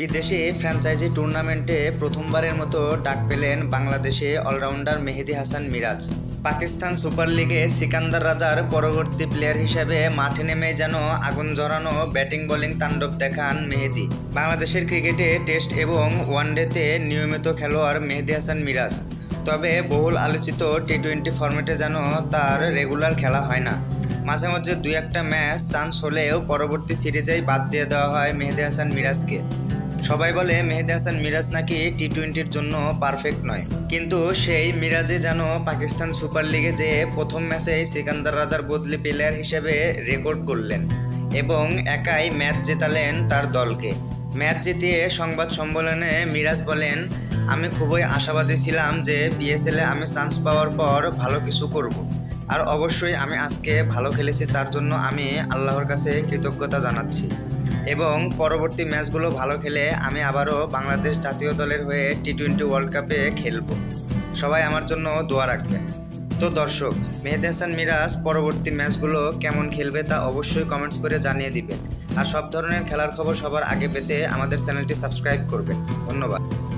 বিদেশি ফ্র্যাঞ্চাইজি টুর্নামেন্টে প্রথমবারের মতো ডাক পেলেন বাংলাদেশে অলরাউন্ডার মেহেদি হাসান মিরাজ। পাকিস্তান সুপার লিগে সিকান্দার রাজার পরবর্তী প্লেয়ার হিসেবে মাঠে নেমে যেন আগুন জড়ানো ব্যাটিং বোলিং তাণ্ডব দেখান মেহেদি। বাংলাদেশের ক্রিকেটে টেস্ট এবং ওয়ানডেতে নিয়মিত খেলোয়াড় মেহেদি হাসান মিরাজ। তবে বহুল আলোচিত টি টোয়েন্টি ফরম্যাটে যেন তার রেগুলার খেলা হয় না। মাঝে মাঝে দুই একটা ম্যাচ চান্স হলেও পরবর্তী সিরিজেই বাদ দিয়ে দেওয়া হয় মেহেদি হাসান মিরাজকে। সবাই বলে মেহেদি হাসান মিরাজ নাকি টি টোয়েন্টির জন্য পারফেক্ট নয়। কিন্তু সেই মিরাজে যেন পাকিস্তান সুপার লিগে যে প্রথম ম্যাচেই সিকান্দার রাজার বদলি প্লেয়ার হিসেবে রেকর্ড করলেন এবং একাই ম্যাচ জেতালেন তার দলকে। ম্যাচ জিতিয়ে সংবাদ সম্মেলনে মিরাজ বলেন, আমি খুবই আশাবাদী ছিলাম যে পিএসএলে আমি চান্স পাওয়ার পর ভালো কিছু করব। আর অবশ্যই আমি আজকে ভালো খেলেছি, যার জন্য আমি আল্লাহর কাছে কৃতজ্ঞতা জানাচ্ছি। এবং পরবর্তী ম্যাচগুলো ভালো খেলে আমি আবারও বাংলাদেশ জাতীয় দলের হয়ে টি টোয়েন্টি ওয়ার্ল্ড কাপে খেলব। সবাই আমার জন্য দোয়া রাখবেন। তো দর্শক, মেহেদ হাসান মিরাজ পরবর্তী ম্যাচগুলো কেমন খেলবে তা অবশ্যই কমেন্টস করে জানিয়ে দিবেন। আর সব ধরনের খেলার খবর সবার আগে পেতে আমাদের চ্যানেলটি সাবস্ক্রাইব করবেন। ধন্যবাদ।